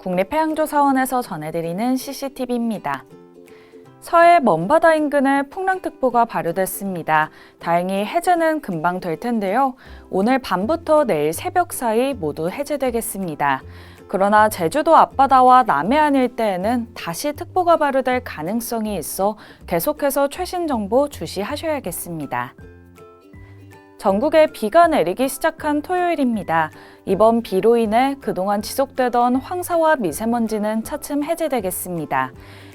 국립해양조사원에서 전해드리는 CCTV입니다. 서해 먼바다 인근에 풍랑특보가 발효됐습니다. 다행히 해제는 금방 될 텐데요. 오늘 밤부터 내일 새벽 사이 모두 해제되겠습니다. 그러나 제주도 앞바다와 남해안 일대에는 다시 특보가 발효될 가능성이 있어 계속해서 최신 정보 주시하셔야겠습니다. 전국에 비가 내리기 시작한 토요일입니다. 이번 비로 인해 그동안 지속되던 황사와 미세먼지는 차츰 해제되겠습니다.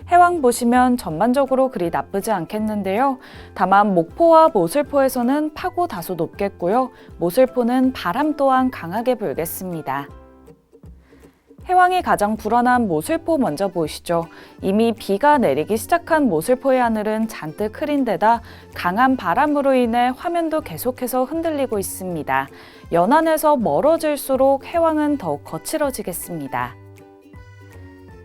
해왕 보시면 전반적으로 그리 나쁘지 않겠는데요. 다만 목포와 모슬포에서는 파고 다소 높겠고요. 모슬포는 바람 또한 강하게 불겠습니다. 해왕이 가장 불안한 모슬포 먼저 보시죠. 이미 비가 내리기 시작한 모슬포의 하늘은 잔뜩 흐린 데다 강한 바람으로 인해 화면도 계속해서 흔들리고 있습니다. 연안에서 멀어질수록 해왕은 더욱 거칠어지겠습니다.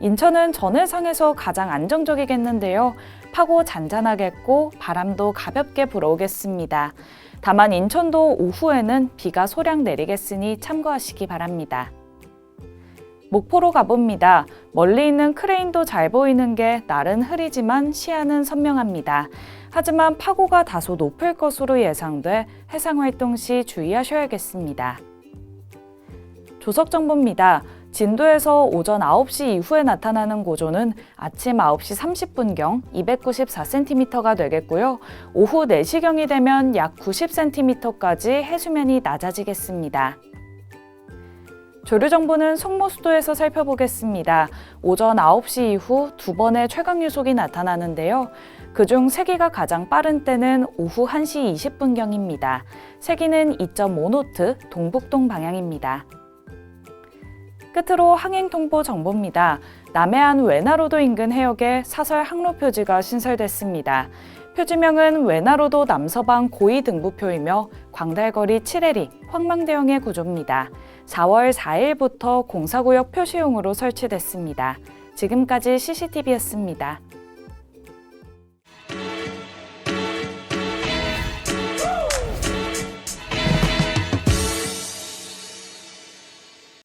인천은 전해상에서 가장 안정적이겠는데요. 파고 잔잔하겠고 바람도 가볍게 불어오겠습니다. 다만 인천도 오후에는 비가 소량 내리겠으니 참고하시기 바랍니다. 목포로 가봅니다. 멀리 있는 크레인도 잘 보이는 게 날은 흐리지만 시야는 선명합니다. 하지만 파고가 다소 높을 것으로 예상돼 해상 활동 시 주의하셔야겠습니다. 조석 정보입니다. 진도에서 오전 9시 이후에 나타나는 고조는 아침 9시 30분경 294cm가 되겠고요. 오후 4시경이 되면 약 90cm까지 해수면이 낮아지겠습니다. 조류 정보는 송모수도에서 살펴보겠습니다. 오전 9시 이후 두 번의 최강 유속이 나타나는데요. 그중 세기가 가장 빠른 때는 오후 1시 20분경입니다. 세기는 2.5노트 동북동 방향입니다. 끝으로 항행 통보 정보입니다. 남해안 외나로도 인근 해역에 사설 항로 표지가 신설됐습니다. 표지명은 외나로도 남서방 고위 등부표이며 광달거리 7해리 황망대형의 구조입니다. 4월 4일부터 공사구역 표시용으로 설치됐습니다. 지금까지 CCTV였습니다.